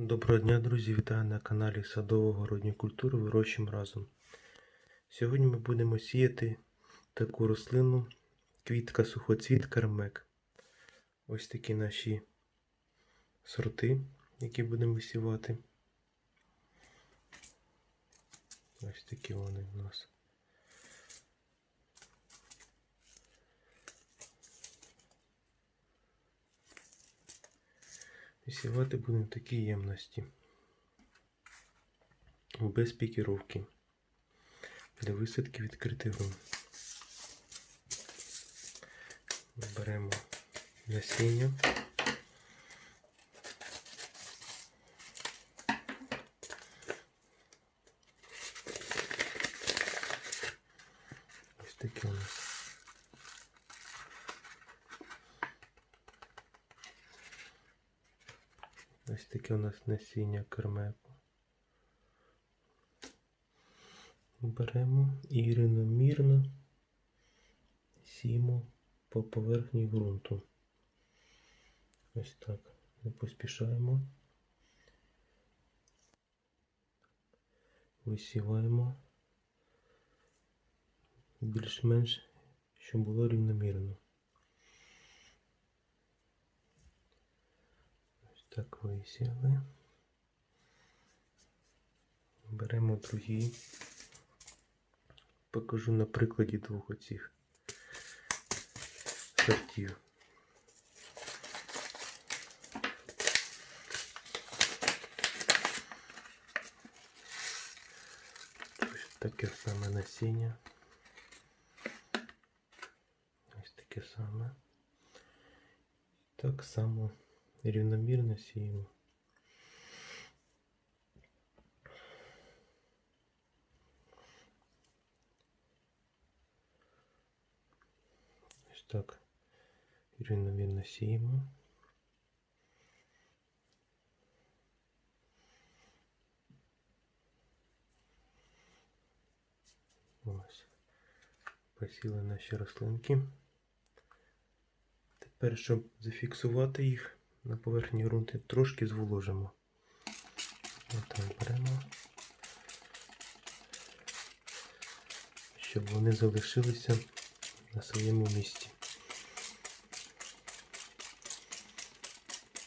Доброго дня, друзі! Вітаю на каналі Садово-городні культури Вирощуємо разом. Сьогодні ми будемо сіяти таку рослину квітка сухоцвіт кармек. Ось такі наші сорти, які будемо висівати. Ось такі вони у нас. Висівати будемо в такій ємності. Без пікіровки. Для висадки відкритий ґрунт. Беремо насіння. Ось таке у нас. Ось таке у нас насіння кермеку. Беремо і рівномірно сіємо по поверхні ґрунту. Ось так. Не поспішаємо. Висіваємо більш-менш, щоб було рівномірно. Так висіли. Беремо другий. Покажу на прикладі двох оцих сортів. Ось таке саме насіння. Ось таке саме. Так само рівномірно сіємо. Ось так рівномірно сіємо. Ось. Посіли наші рослинки. Тепер, щоб зафіксувати їх на поверхні ґрунту, трошки зволожимо. Отак беремо, щоб вони залишилися на своєму місці.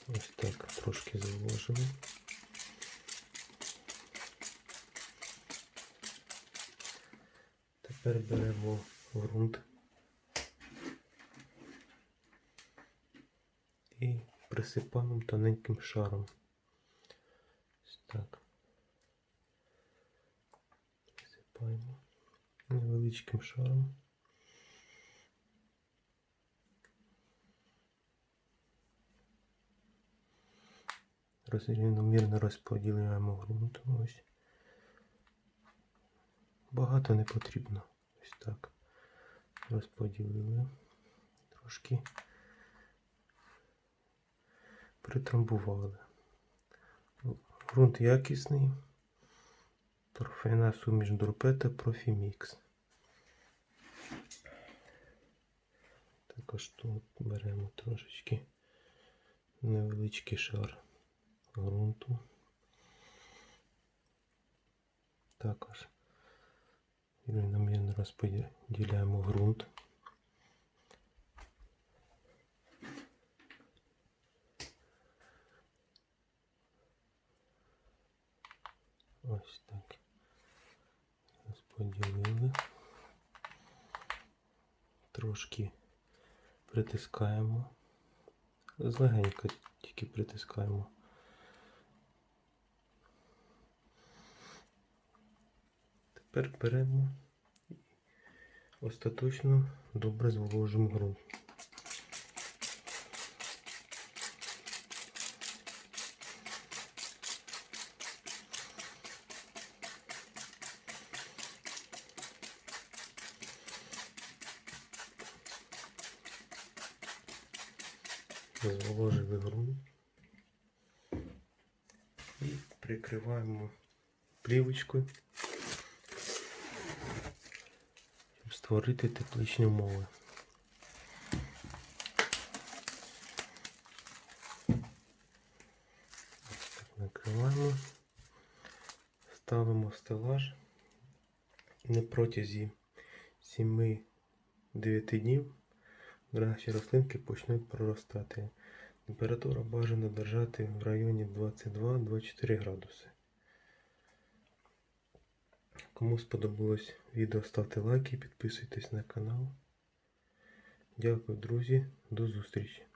Ось так трошки зволожили. Тепер беремо ґрунт і присипаємо тоненьким шаром. Ось так. Присипаємо невеличким шаром. Рівномірно розподіляємо ґрунт. Ось. Багато не потрібно. Ось так. Розподілили. Трошки притрамбували. Грунт якісний. Торфяна суміш Дурпета Профімікс. Також тут беремо трошечки невеличкий шар ґрунту. Також рівномірно розподіляємо ґрунт. Ось так. Розподілили. Трошки притискаємо. Злегенько тільки притискаємо. Тепер беремо і остаточно добре зволожимо ґрунт. Зволожили ґрунт і прикриваємо плівочкою, щоб створити тепличні умови. Накриваємо. Ставимо стелаж. На протязі 7-9 днів наші рослинки почнуть проростати. Температура бажано держати в районі 22-24 градуси. Кому сподобалось відео, ставте лайки, підписуйтесь на канал. Дякую, друзі, до зустрічі!